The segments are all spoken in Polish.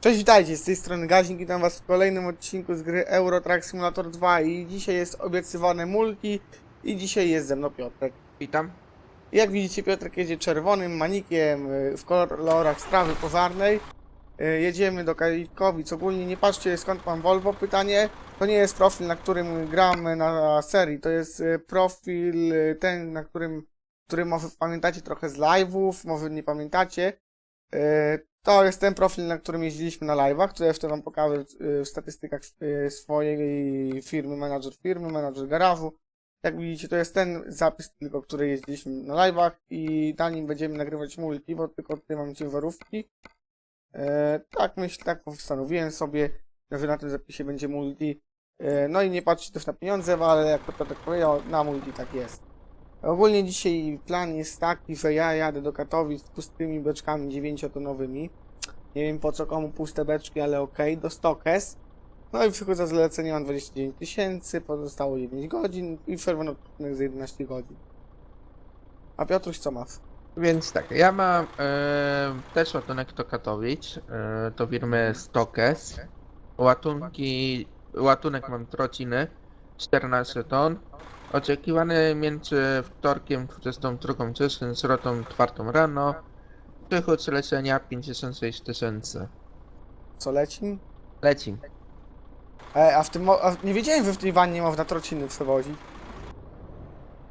Cześć, witajcie, z tej strony Gazik, witam was w kolejnym odcinku z gry Euro Truck Simulator 2 i dzisiaj jest obiecywane multi i dzisiaj jest ze mną Piotrek. Witam. Jak widzicie Piotrek jedzie czerwonym manikiem y, w kolorach strawy pożarnej. Y, Jedziemy do Kalikowic, ogólnie nie patrzcie skąd mam Volvo, pytanie to nie jest profil na którym gram na serii, to jest y, profil ten na którym, który może pamiętacie trochę z live'ów, może nie pamiętacie. To jest ten profil, na którym jeździliśmy na live'ach, który jeszcze wam pokażę y, w statystykach y, swojej firmy, menadżer firmy, menadżer garażu. Jak widzicie, to jest ten zapis tylko, który jeździliśmy na live'ach i na nim będziemy nagrywać multi, bo tylko tutaj mam ciężarówki. E, tak myślę, tak postanowiłem sobie, że na tym zapisie będzie multi. E, no i nie patrzcie też na pieniądze, ale jak to tak powiedział, na multi tak jest. Ogólnie dzisiaj plan jest taki, że ja jadę do Katowic z pustymi beczkami 9-tonowymi. Nie wiem po co komu puste beczki, ale okej, do Stokes. No i przychodzę z zlecenia mam 29 tysięcy, pozostało 9 godzin i przerwa odcinek za 11 godzin. A Piotruś co masz? Więc tak, ja mam e, też ładunek do Katowic, e, do firmy Stokes. Łatunki, łatunek mam trociny, 14 ton. Oczekiwany między wtorkiem 22 czerwca z rotą 4 rano. Przychód z lecenia 56 tysięcy. Co leci? Leci. E, a w tym, a nie wiedziałem, że w tej wannie można trociny przewozić.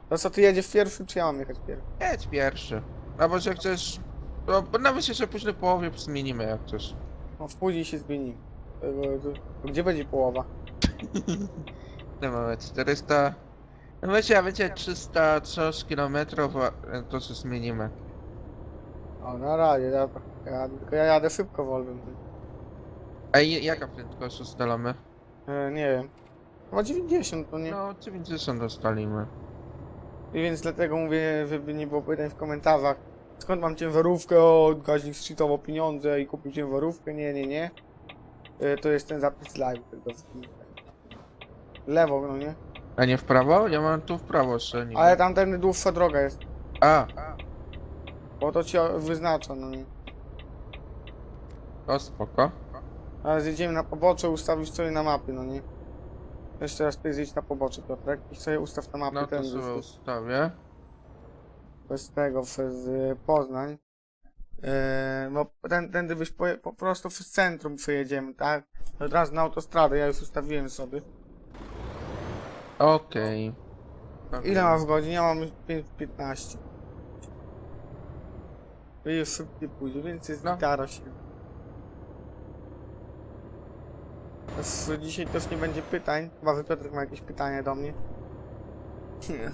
To co, ty jedziesz pierwszy, czy ja mam jechać pierwszy? Jedź pierwszy. A może chcesz... No, bo nawet się, że później połowie zmienimy jak chcesz. No, w później się zmieni. E, Gdzie będzie połowa? No mamy 400. No a będzie 300 coś kilometrów, a to się zmienimy. O, na razie, ja, ja, tylko ja jadę szybko wolnym. A i- jaka prędkość ustalamy? E, nie wiem. Chyba 90, to nie. No 90 ustalimy. I więc dlatego mówię, żeby nie było pytań w komentarzach. Skąd mam ciężarówkę? O, gaźnik zcheatował pieniądze i kupił ciężarówkę. Nie, nie, nie. E, to jest ten zapis live. Lewo, no nie? A nie w prawo? Ja mam tu w prawo jeszcze. Nie Ale tamten dłuższa droga jest. A, Bo to ci wyznacza, no nie? to spoko. Ale zjedziemy na pobocze, ustawisz sobie na mapy, no nie? Jeszcze raz ty zjedź na pobocze, Piotrek. I sobie ustaw na mapy No ten to sobie z, ustawię. z tego, z y, Poznań. Yy, bo ten, tędy byś po, po prostu przez centrum przejedziemy, tak? Od razu na autostradę, ja już ustawiłem sobie. Okej. Ile masz godzin? Ja mam 5.15. I już szybciej pójdzie, więc jest No. gitara się. Też Dzisiaj też nie będzie pytań. Chyba, że Piotrek ma jakieś pytania do mnie. Nie.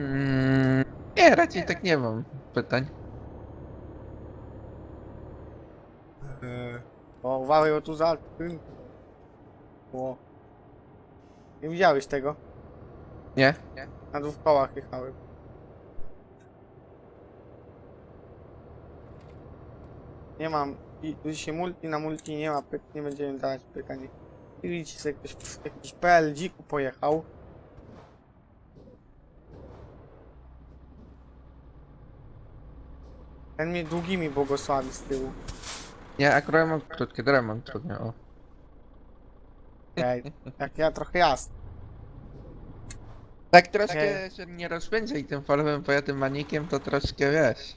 Mm, nie, raczej tak nie mam pytań. Eee, O, uważaj, o tu za... O. Nie widziałeś tego? Nie? Na dwóch kołach jechałem. Nie mam... I tu się multi na multi nie ma pytań, nie będziemy dawać pytań. I widzicie, sobie ktoś jakiś PL dziku pojechał. Ten mnie długimi błogosławi z tyłu. Nie, akurat mam krótkie, teraz mam o. Ej, jak ja trochę jasny. Tak troszkę Nie. się nie rozpędzaj tym falowym pojatem manikiem, to troszkę wiesz.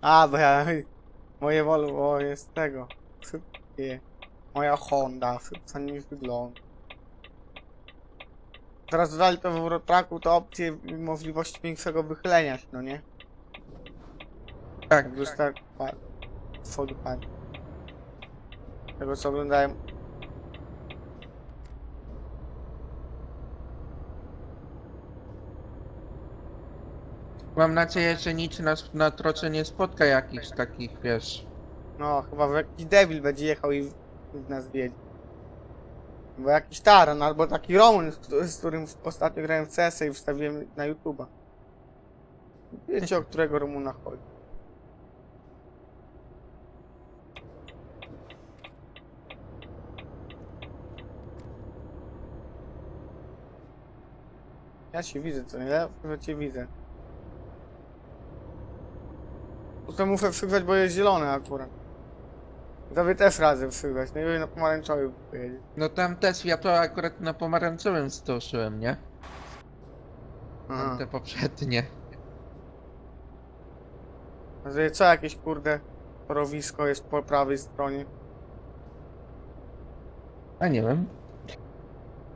A, bo ja... Moje Volvo jest tego. Szybkie. Moja Honda szybka niż wygląda. Teraz dodali to w Eurotraku to opcję i możliwości większego wychylenia się, no nie? Tak, Jak już tak... Przodu pan. Tego co oglądałem. Mam nadzieję, że nic nas na trocze nie spotka jakichś takich, wiesz. No, chyba jakiś debil będzie jechał i w nas wiedzie. Bo jakiś taran, albo taki Roman, z- którym ostatnio grałem w CS i wstawiłem na YouTube'a. Wiecie, o którego Rumuna chodzi. Ja cię widzę, co nie? Ja cię widzę. To muszę przygrać, bo jest zielone akurat. Tobie też razem słychać, no i na pomarańczowy pojedzie. No tam też ja to akurat na pomarańczowym zdążyłem, nie? Aha. Te poprzednie. Że co jakieś kurde torowisko jest po prawej stronie. A nie wiem.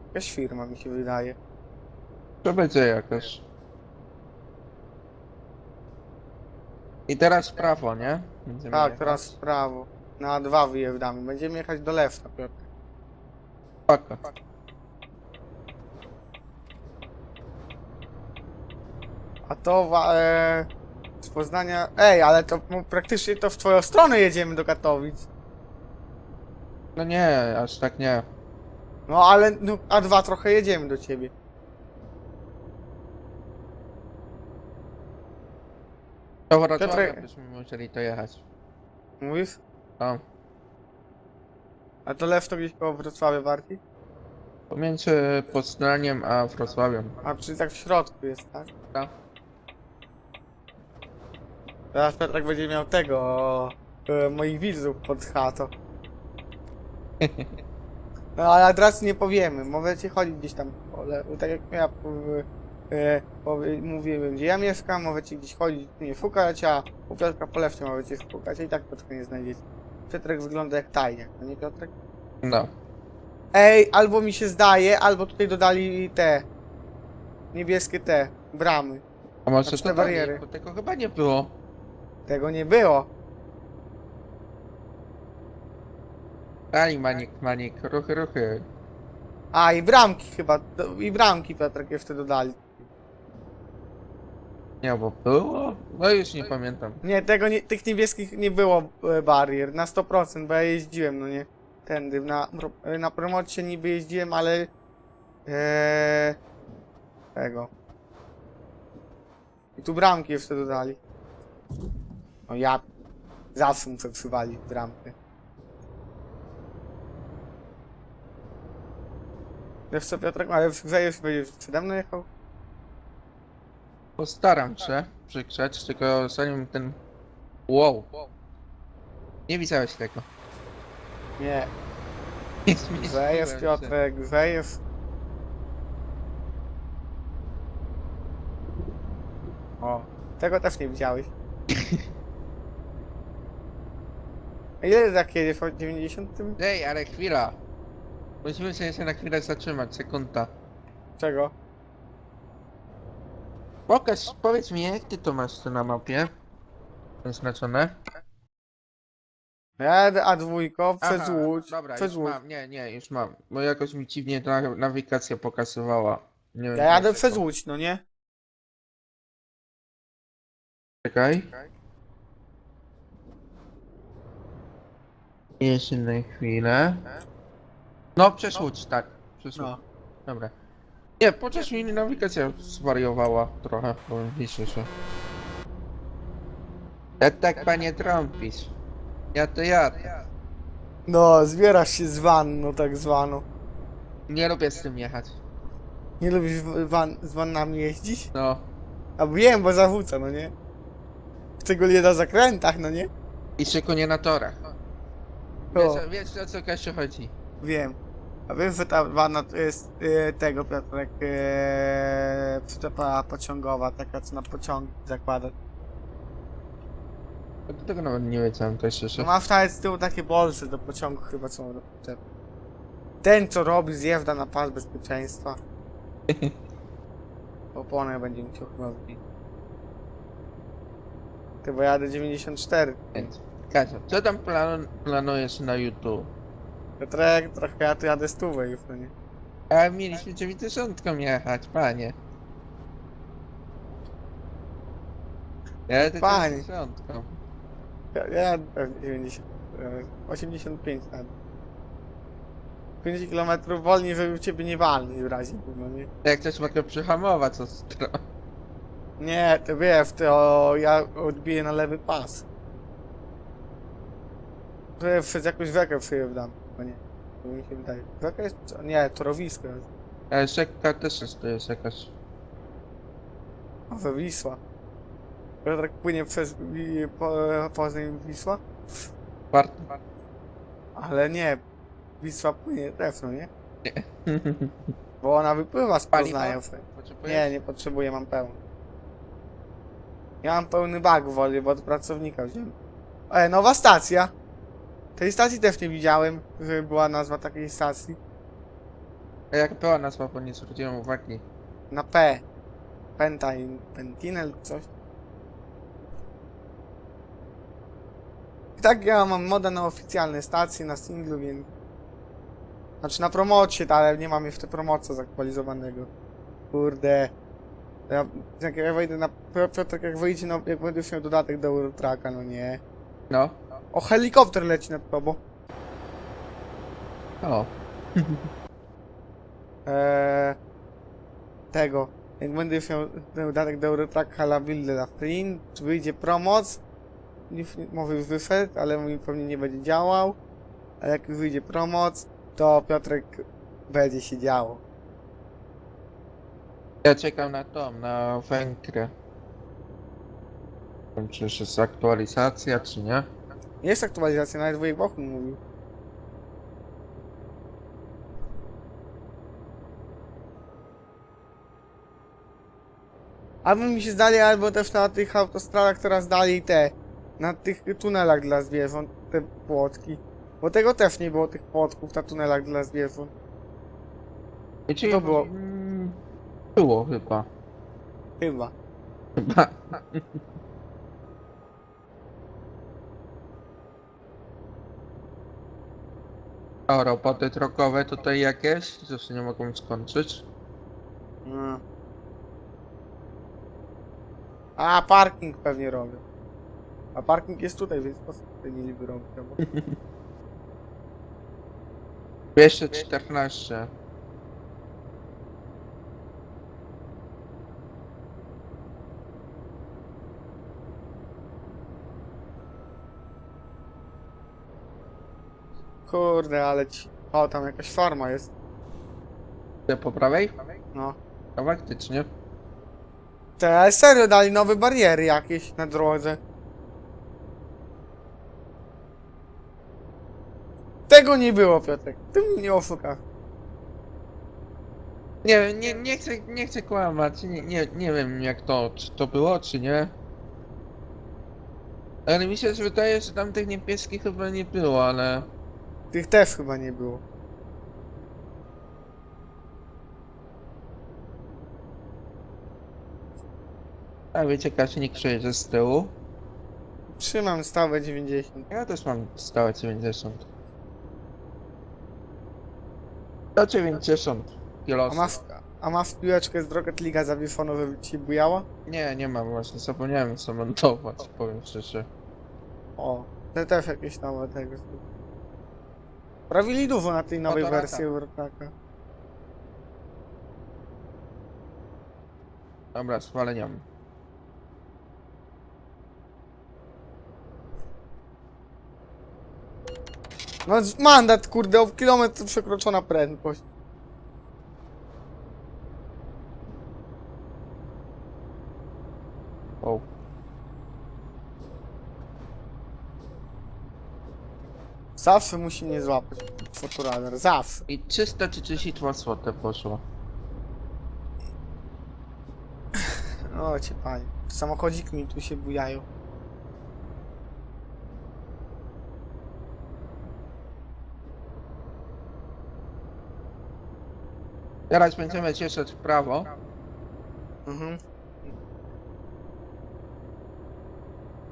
Jakaś firma mi się wydaje. To będzie jakaś. I teraz w prawo, nie? Będziemy Tak, jechać. teraz w prawo. Na dwa wyjeżdżamy. Będziemy jechać do Lewca, Piotr. Spoko. A to wa- e, z Poznania... Ej, ale to no, praktycznie to w twoją stronę jedziemy do Katowic. No nie, aż tak nie. No ale no, A2 trochę jedziemy do ciebie. Do Wrocławia Piotrek- byśmy musieli to jechać. Mówisz? No. A to Lew to gdzieś koło Wrocławia bardziej? Pomiędzy Poznaniem a Wrocławiem. A czyli tak w środku jest, tak? Tak. Teraz Piotrek będzie miał tego... E, moich widzów pod chatą. No ale adresu nie powiemy, możecie chodzić gdzieś tam, ale tak jak ja powie, mówiłem, gdzie ja mieszkam, możecie gdzieś chodzić, nie szukać, a u Piotrka po lewcie możecie szukać, a i tak Piotrka nie znajdziecie. Piotrek wygląda jak tajniak, no nie Piotrek? No. Ej, albo mi się zdaje, albo tutaj dodali te niebieskie te bramy. A może Znaczy to te bariery. Bo tego chyba nie było. Tego nie było. Dali manik, manik, ruchy, ruchy. A i bramki chyba, i bramki Piotrek jeszcze dodali. Nie, bo było? No już nie pamiętam. Nie, tego nie, tych niebieskich nie było e, barier, na 100%, bo ja jeździłem, no nie, tędy, na, pro- na promocie niby jeździłem, ale e, tego. I tu bramki jeszcze dodali. No ja, zawsze muszę przywalić bramkę. Wiesz co Piotrek, ale Grzejesz będziesz przede mną jechał? Postaram się przykrzeć, tylko zanim ten... Wow. Nie widziałeś tego. Nie, Nie zmieściłem Grzejesz się. Piotrek, Grzejesz. O, tego też nie widziałeś. A Ile tak jedziesz o 90? tym? Ej, ale chwila. Musimy się jeszcze na chwilę zatrzymać, sekunda. Czego? Pokaż, powiedz mi, jak ty to masz tu na mapie? Zaznaczone? Ja jadę A2 przez Łódź, Dobra, przez już Łódź. mam, nie, nie, już mam. Bo jakoś mi dziwnie ta nawigacja pokazywała. Nie wiem, Ja jadę dlaczego. przez Łódź, no nie? Czekaj. Jeszcze na chwilę. No, przez Łódź, tak. Przez Łódź. No. Dobra. Nie, podczas mi nawigacja zwariowała trochę, bo pisze się. Ja tak panie trąpisz. Ja to ja. No, zbierasz się z wanną tak zwaną. Nie lubię z tym jechać. Nie lubisz w- van, z wannami jeździć? No. A wiem, bo zawrócę, no nie? Szczególnie na zakrętach, no nie? I szczególnie na torach. O. Wiesz, wiesz o co Kasiu chodzi. Wiem. A wiesz, że ta to jest e, tego, Piotrek, e, przyczepa pociągowa, taka co na pociągi zakłada. Do tego nawet nie wiedziałem, to szczerze. No ma wstać z tyłu takie bolsy do pociągu chyba co ma do przyczepy. Ten co robi zjeżdża na pas bezpieczeństwa. Oponę będzie musiał chyba wbić. Ty, bo jadę 94. Więc, Kasia, co tam plan planujesz na YouTube? Piotrek, trochę ja tu jadę stówę już, no nie? A mieliśmy 90 jechać, panie. Ja tylko Panie. 90. Ja, ja pewnie 90, e, 85 nawet. 5 km wolniej, żeby ciebie nie walnąć w razie, no nie? Jak coś mogę przyhamować, co stro... Nie, to wiesz, to ja odbiję na lewy pas. To ja przez jakąś rzekę przyjeżdżam, no nie. To mi się wydaje. Rzeka jest, nie, torowisko jest. Ale rzeka też jest, to jest jakaś... Może Wisła. Piotrek płynie przez Wi- po, Poznań Wisła? Warto. Ale nie, Wisła płynie też, no nie? Nie. Bo ona wypływa z? Poznania. Nie, nie potrzebuję, mam pełny. Ja mam pełny bag wody, bo od pracownika wziąłem. E, nowa stacja. Tej stacji też nie widziałem, żeby była nazwa takiej stacji. A jak była nazwa, bo nie zwróciłem uwagi. Na P. Pentain, Pentinel, coś. I tak ja mam modę na oficjalne stacje, na singlu, więc... Znaczy na promocie, ale nie mam jeszcze promocja zaktualizowanego. Kurde. Ja, jak ja wejdę na... Jak wyjdzie, no, jak będę miał dodatek do Eurotracka, no nie. No. O, helikopter leci nad tobą. O. Eee, tego. Jak będę już miał ten dodatek do Eurotracka la Build la Print, czy wyjdzie promoc, może już wyszedł, ale mi pewnie nie będzie działał. A jak już wyjdzie promoc, to Piotrek będzie się działo. Ja czekam na to, na wiem, Czy już jest aktualizacja, czy nie? Jest aktualizacja, nawet wujek Bochum mówił. Albo mi się zdali, albo też na tych autostradach teraz dali te, na tych tunelach dla zwierząt, te płotki. Bo tego też nie było, tych płotków na tunelach dla zwierząt. I czy To było. Mm, Było chyba. Chyba. Chyba. O, roboty drogowe tutaj jakieś? Zresztą nie mogą skończyć. No. A, parking pewnie robią. A parking jest tutaj, więc po co tutaj mieliby robić? no bo- 214. Kurde, ale ci... O, tam jakaś farma jest. Te po prawej? No. No faktycznie. Te, ale serio, dali nowe bariery jakieś na drodze. Tego nie było, Piotrek. Ty mnie nie oszuka. Nie, nie, nie chcę, nie chcę kłamać. Nie, nie, nie wiem jak to, czy to było, czy nie. Ale mi się wydaje, że tam tych niebieskich chyba nie było, ale... Tych też chyba nie było. A wiecie, Kaczynik przejedzie z tyłu. Trzymam stałe 90. Ja też mam stałe 90. Do 90 A kilosów. masz, a masz piłeczkę z Rocket League'a zawieszoną, żeby ci bujała? Nie, nie mam właśnie, zapomniałem zamontować, powiem szczerze. O, te też jakieś nowe tego. są. Prawili dużo na tej nowej wersji Eurotracka. Dobra, zwaleniam. No mandat, kurde, o kilometr przekroczona prędkość. O. Zawsze musi mnie złapać fotoradar, zawsze. I 332 zł poszło. O cię panie. Samochodzik mi tu się bujają. Teraz będziemy cieszyć w prawo. Mhm.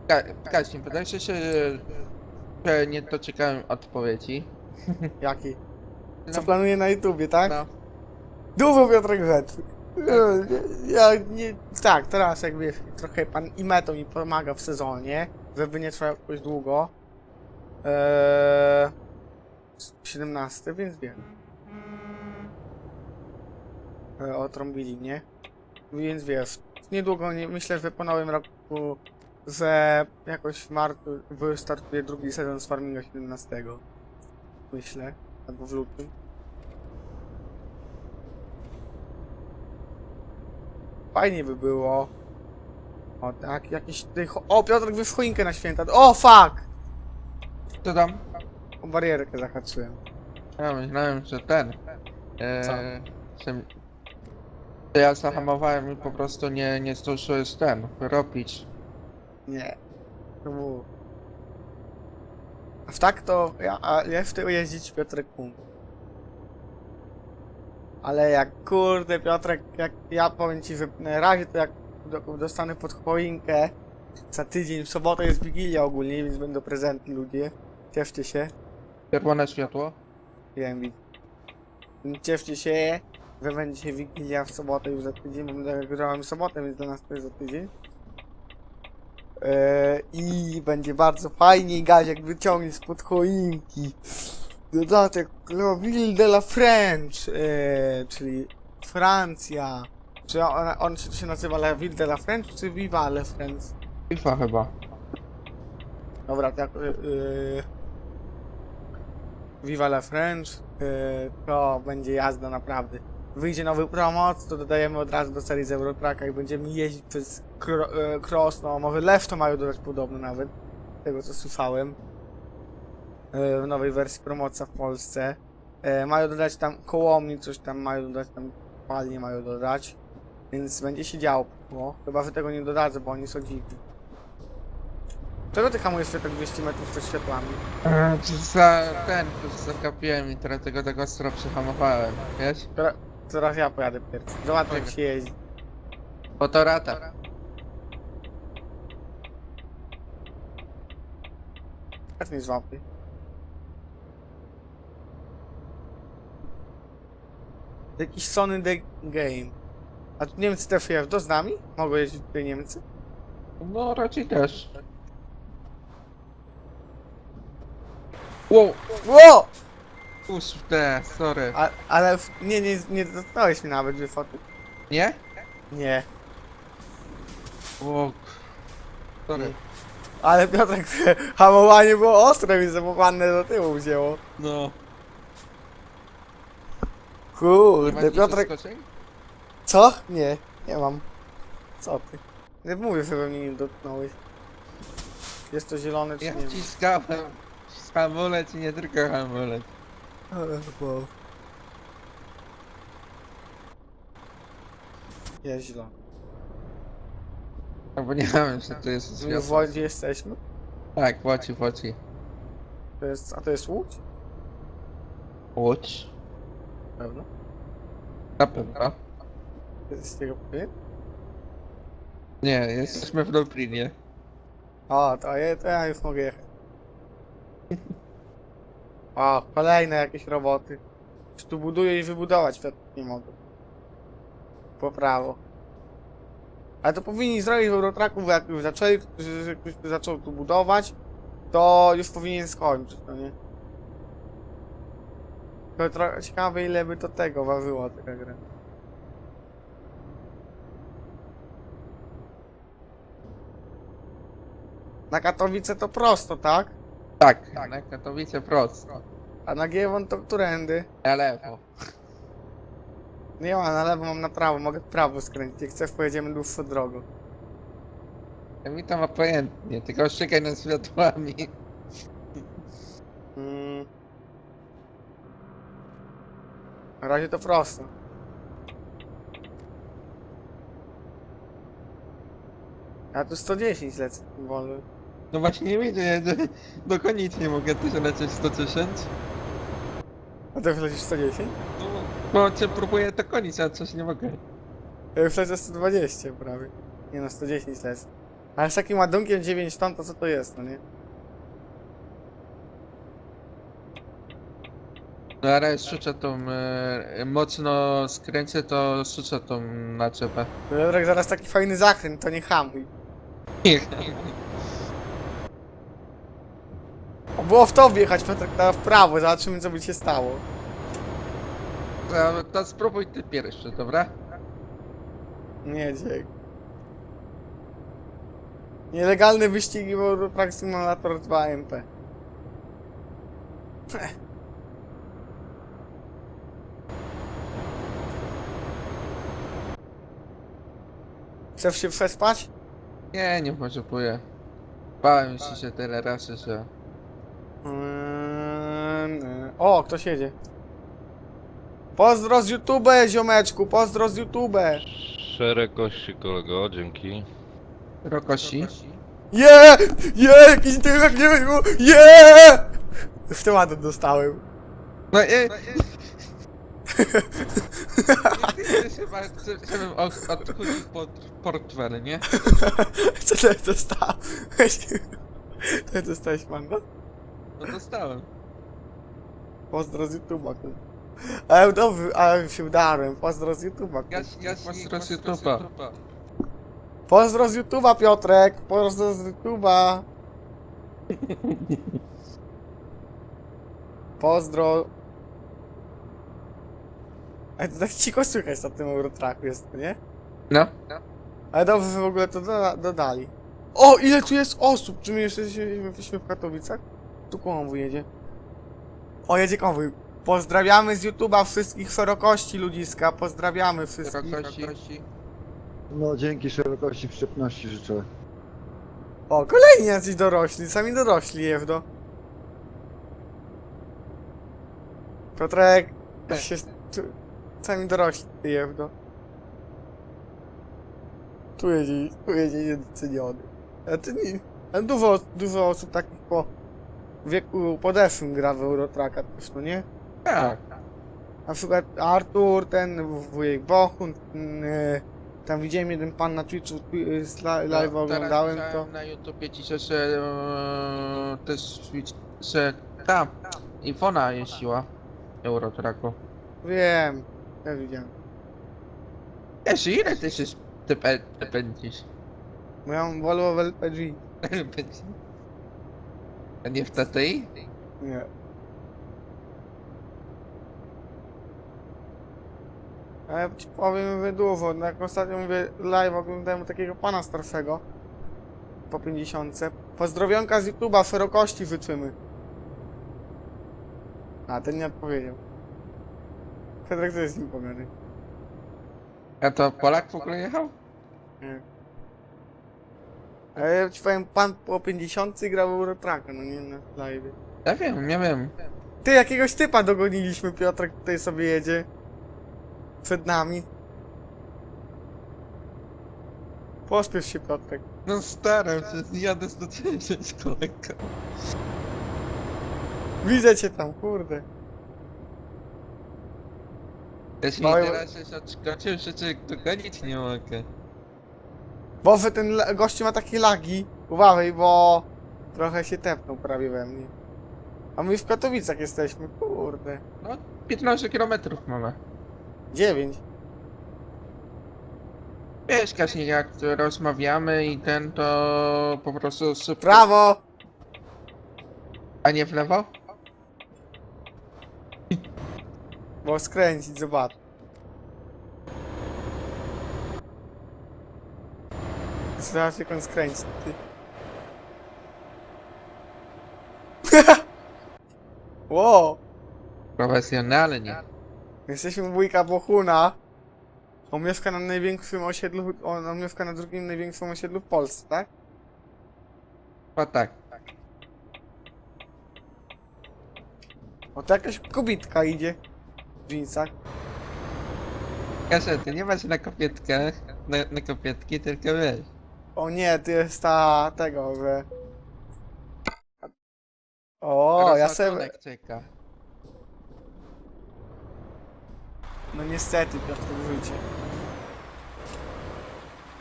Ka Kasim, wydaje się, że nie doczekałem odpowiedzi. Jaki? Co No, planuję na YouTubie, tak? no, Dużo Piotrek rzeczy. E, Ja nie... Tak, teraz jak wiesz, trochę pan Imeto mi pomaga w sezonie, żeby nie trwał jakoś długo. Eee... 17, więc wiem. E, otrąbili mnie. Więc wiesz, niedługo, nie, myślę, że po nowym roku, że jakoś w marcu wystartuje drugi sezon z Farminga 17. Myślę, albo w lutym. Fajnie by było. O tak, jakiś cho- O, Piotrek wy w choinkę na święta. O, fuck! co tam? o barierkę zahaczyłem. Ja myślałem, że ten. Co? E, że, że ja zahamowałem i po prostu nie, nie zdążyłeś ten, wyrobić. Nie. To było. A w tak to ja, a ja w tył jeździć Piotrek mógł. Ale jak kurde Piotrek, jak ja powiem ci, że na razie to jak do- dostanę pod choinkę za tydzień, w sobotę jest Wigilia ogólnie, więc będą prezenty ludzie. Cieszcie się. Czerwone światło? Wiem, wi- Cieszcie się, że będzie Wigilia w sobotę już za tydzień, bo my grałem w sobotę, więc dla nas to jest za tydzień. Eee, I będzie bardzo fajnie i Gaziek wyciągnie spod choinki dodatek no, Ville de la French, eee, czyli Francja. Czy on, on się, nazywa La Ville de la French, czy Viva la France? FIFA chyba. Dobra, tak. Yy, Viva la French. To będzie jazda naprawdę. Wyjdzie nowy promoc, to dodajemy od razu do serii z Eurotracka i będziemy jeździć przez kro, yy, cross. No, może Lew to mają dodać podobno nawet. Tego co słyszałem. Yy, w nowej wersji promocja w Polsce. Yy, mają dodać tam kołomni, coś tam mają dodać, tam palnie mają dodać. Więc będzie się działo. Chyba, że tego nie dodadzą, bo oni są dziwni. Czego ty hamujesz tak 200 metrów przed światłami? E, to za ten, to zagapiłem i teraz tego tak ostro przehamowałem, wiesz? Teraz ja pojadę pierwszy. Zobacz jak się jeździ. Fotorata. Jak nie złapy. Jakiś Sony The Game. A tu Niemcy też jeżdżą z nami? Mogą jeździć tutaj Niemcy? No raczej też. Wow, Ło! Kurde, sorry. A, ale w, nie, nie, nie dotknąłeś mi nawet dwie foty. Nie? Nie. O, sorry. Ale Piotrek, hamowanie było ostre, mi zapowane do tyłu wzięło. No. Nie ma Kurde, nic Piotrek... zaskoczeń? Co? Nie, nie mam. Co ty? Nie mówię, że we mnie nie dotknąłeś. Jest to zielone czy Ja nie? wciskałem hamulec i nie tylko hamulec. Ale. Jest zielony. No bo nie wiem, że to jest My w wodzie jesteśmy? Tak, woci, woci. To jest, a to jest łódź? Łódź. Pewno. Na pewno. Jest z tego pewien? Nie, jesteśmy w Lublinie. O, to, je, to ja już mogę jechać. O, kolejne jakieś roboty. Już tu buduję i wybudować, nie mogę. Po prawo. Ale to powinni zrobić w Eurotracku, bo jak już zaczęli, ktoś zaczął tu budować, to już powinien skończyć, no nie? To trochę ciekawe ile by to tego ważyło, taka gra. Na Katowice to prosto, tak? Tak, na Katowice prosto. A na Giewon to którędy? Na lewo. Nie ma, na lewo mam na prawo, mogę w prawo skręcić. Jak chcesz, pojedziemy dłuższą drogą. Ja mi tam obojętnie, tylko czekaj na światłami. Mm. Na razie to prosto. Ja tu 110 lecę wolny. No właśnie nie widzę, do koniec nie mogę też lecieć 110. A ty już lecisz 110? No, bo cię próbuję do końca, a coś nie mogę. Ja już lecę 120 prawie. Nie no, 110 lecę. Ale z takim ładunkiem 9 ton to co to jest, no nie? No ale szyczę tą, e, mocno skręcę, to szyczę tą naczepę. Piotrek, zaraz taki fajny zakręt, to nie hamuj. O, Było w to wjechać, Piotrek, w prawo, zobaczymy co by się stało. To, to spróbuj ty pierwszy, dobra? Nie, dzięki. Nielegalne wyścigi, bo Prague Simulator 2 MP. Chcesz się przespać? Nie, nie potrzebuję. Bałem się, się tyle razy, że... Eee, O, ktoś jedzie. Pozdro z YouTube, ziomeczku, pozdro z YouTube. Szereg gości, kolego, dzięki. Rokosi. Je! Je! Jakiś tyłek nie wiem, je! W temat dostałem. No i... Chyba chcesz, żebym od- pod portfel, nie? Co ty dostałeś? Ty dostałeś mandat? No dostałem. Pozdro z YouTube'a. kurwa. Ale dobrze, ale się udarłem. Pozdro z YouTube'a. kurwa. Gaś, gaśnik, masz z YouTube'a. Pozdro z YouTube'a, Piotrek! Pozdro z YouTube'a! Pozdro! Ale to tak cicho słychać na tym Eurotraku jest, nie? No. Ale dobrze, że w ogóle to doda dodali. O, ile tu jest osób! Czy my jeszcze jesteśmy w Katowicach? Tu konwój jedzie. O, jedzie konwój. Pozdrawiamy z YouTube'a wszystkich szerokości ludziska. Pozdrawiamy wszystkich. Rokosi. No dzięki szerokości wszczepności życzę. O, kolejni jacyś dorośli, sami dorośli jewdo. Piotrek, się, tu, sami dorośli jewdo. Tu jedzie, tu jedzie niedoceniony. A ty nie, dużo, dużo osób takich po wieku podeszłym gra w Eurotraka też, no nie? Tak. Na przykład Artur, ten wujek Bochun, ten, e, tam widziałem jeden pan na Twitchu, twi- z li- live No, oglądałem to. na YouTubie dzisiaj, że e, też, widz- że tam Iwona jeździła w Eurotraku. Wiem, ja widziałem. Wiesz, ile ty się ty, pe- ty pędzisz? Moją Volvo w LPG. Pędzi. A nie w TTI? Nie. A ja ci powiem dużo, no jak ostatnio mówię live oglądałem takiego pana starszego po 50. Pozdrowionka z YouTube'a, szerokości życzymy. A, ten nie odpowiedział. Fedrek to jest z nim pogadaj. A to Polak w ogóle jechał? Nie. A ja ci powiem, pan po 50 grał Eurotracka, no nie na live. Ja wiem, ja wiem. Ty, jakiegoś typa dogoniliśmy, Piotrek tutaj sobie jedzie. Przed nami. Pospiesz się, Piotrek. No staram się, jadę z do ciebie, kolega. Widzę cię tam, kurde. Jeśli No i- teraz się odskoczył, cię dogonić nie mogę. Boże, ten gościu ma takie lagi. Uważaj, bo trochę się tepnął prawie we mnie. A my w Katowicach jesteśmy, kurde. No, 15 km mamy. 9. Wiesz, Kaśnik, jak rozmawiamy i ten, to po prostu szybko... Prawo! A nie w lewo? Bo skręcić, zobacz. Zobacz jak on skręci, ty. Wow! Profesjonalnie. Jesteśmy u wujka Bohuna. On mieszka na największym osiedlu, on, on mieszka na drugim największym osiedlu w Polsce, tak? O tak. O, to jakaś kobitka idzie w dżinsach. Kasia, ty nie masz na kopietkach, na, na kopietki, tylko wiesz. O nie, to jest ta, tego, że... O, ja sobie... Rozładunek czeka. No niestety, Piotr, życie.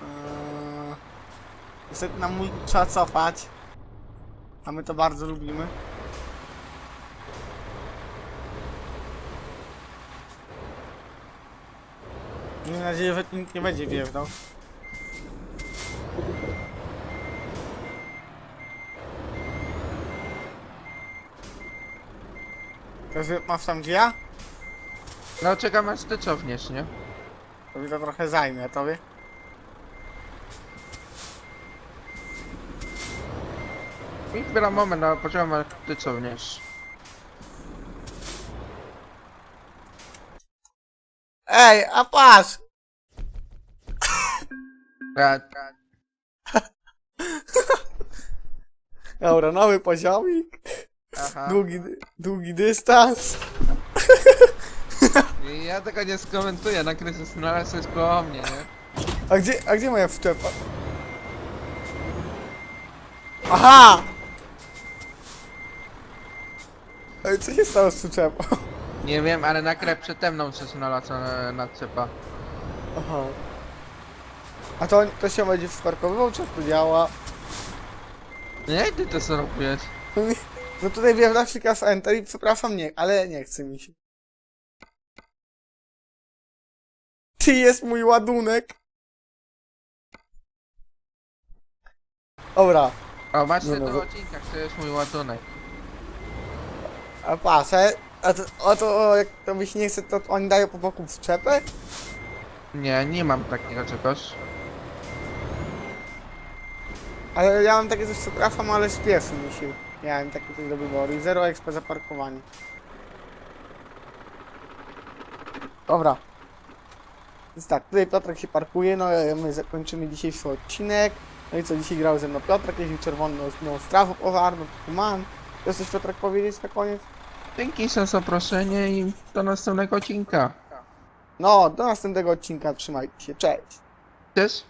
Eee, niestety nam mój trzeba cofać. A my to bardzo lubimy. Mam nadzieję, że tu nikt nie będzie wjeżdżał. Także masz tam gdzie ja? No czekam aż ty cofniesz, nie? To mi to trochę zajmie, a tobie? I chwila moment, no poczekam aż ty cofniesz. Ej, a patrz! A, Dobra, nowy poziomik. Aha. Długi, długi dystans. Ja tego nie skomentuję, na kryzys znalazł jest koło mnie, nie? A gdzie, a gdzie moja wczepa? Aha! Ej, co się stało z przyczepą? Nie wiem, ale na krep przede mną się znalazła nadcepa. Aha. A to, to się będzie sparkowywał, czy jak Nie, ty to zrobiłeś. No tutaj wjeżdża klikasz Enter i przepraszam, nie, ale nie chce mi się. Ty jest mój ładunek. Dobra, O, właśnie Nie no, to w wy- odcinkach, to jest mój ładunek. a patrzę, a to, a to jak to mi się nie chce, to oni dają po boku przyczepę? Nie, nie mam takiego czegoś. Ale ja mam takie coś, przepraszam, ale śpieszy mi się. Miałem takie coś do wyboru i 0 exp za parkowanie. Dobra. Więc tak, tutaj Piotrek się parkuje, no my zakończymy dzisiejszy odcinek. No i co, dzisiaj grał ze mną Piotrek, jeździł czerwoną no, strawą pożarną, man. Chcesz coś Piotrek powiedzieć na koniec? Dzięki za zaproszenie i do następnego odcinka. No, do następnego odcinka, trzymajcie się, cześć. Cześć.